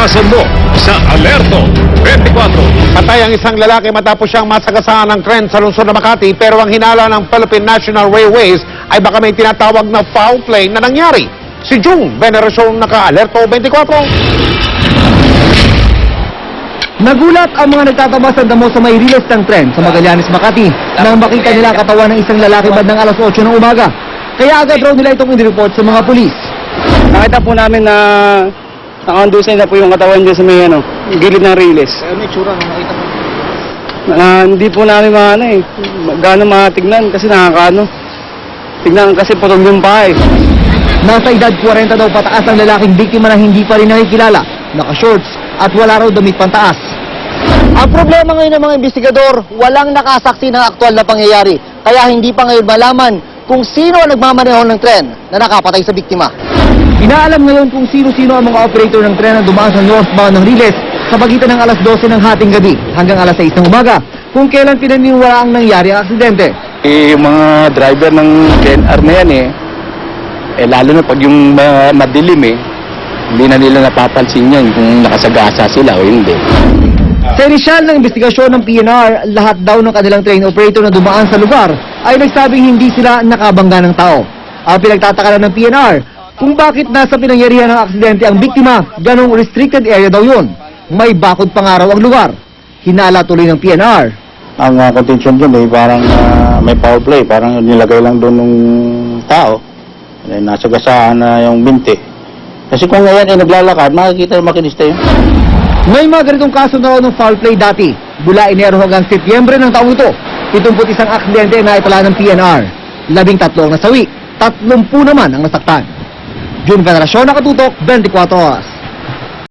Naranasan mo sa Alerto 24. Patay ang isang lalaki matapos siyang masagasaan ng tren sa lungsod ng Makati pero ang hinala ng Philippine National Railways ay baka may tinatawag na foul play na nangyari. Si Jung Veneracion naka-alerto 24. Nagulat ang mga nagtatabas ng damo sa may riles ng tren sa Magallanes, Makati nang makita nila ang katawan ng isang lalaki bandang alas 8 ng umaga. Kaya agad raw nila itong inireport sa mga pulis. Nakita po namin na nakandusay na po yung katawan niya sa may ano, gilid ng riles. Ano yung tsura nung nakita mo? Na, hindi po namin maano eh, gaano matignan kasi nakakaano. Tignan kasi putol yung paa eh. Nasa edad 40 daw pataas ang lalaking biktima na hindi pa rin nakikilala, naka-shorts at wala raw damit pantaas. Ang problema ngayon ng mga investigador, walang nakasaksi ng aktual na pangyayari. Kaya hindi pa ngayon malaman kung sino ang nagmamaneho ng tren na nakapatay sa biktima. Inaalam ngayon kung sino-sino ang mga operator ng tren na dumaan sa northbound ng Riles sa pagitan ng alas 12 ng hating gabi hanggang alas 6 ng umaga kung kailan pinaniniwala ang nangyari ang aksidente. Eh, yung mga driver ng DNR na yan eh, eh lalo na pag yung ma- madilim eh, hindi na nila napapansin yan kung nakasagasa sila o hindi. Sa inisyal ng investigasyon ng PNR, lahat daw ng kanilang train operator na dumaan sa lugar ay nagsabing hindi sila nakabangga ng tao. Ang pinagtataka ng PNR kung bakit nasa pinangyarihan ng aksidente ang biktima, ganong restricted area daw yun. May bakod pangaraw ang lugar. Hinala tuloy ng PNR. ang uh, contention dyan eh, parang ah, may power play, parang nilagay lang doon ng tao. Eh, nasa gasaan na yung binti. Kasi kung ngayon ay naglalakad, makikita yung makinista yun. May mga ganitong kaso na raw ng foul play dati. Mula Enero hanggang Setyembre ng taong ito, 71 aksidente na itala ng PNR. Labing tatlo ang nasawi, 30 naman ang nasaktan. June Veneracion nakatutok, 24 oras.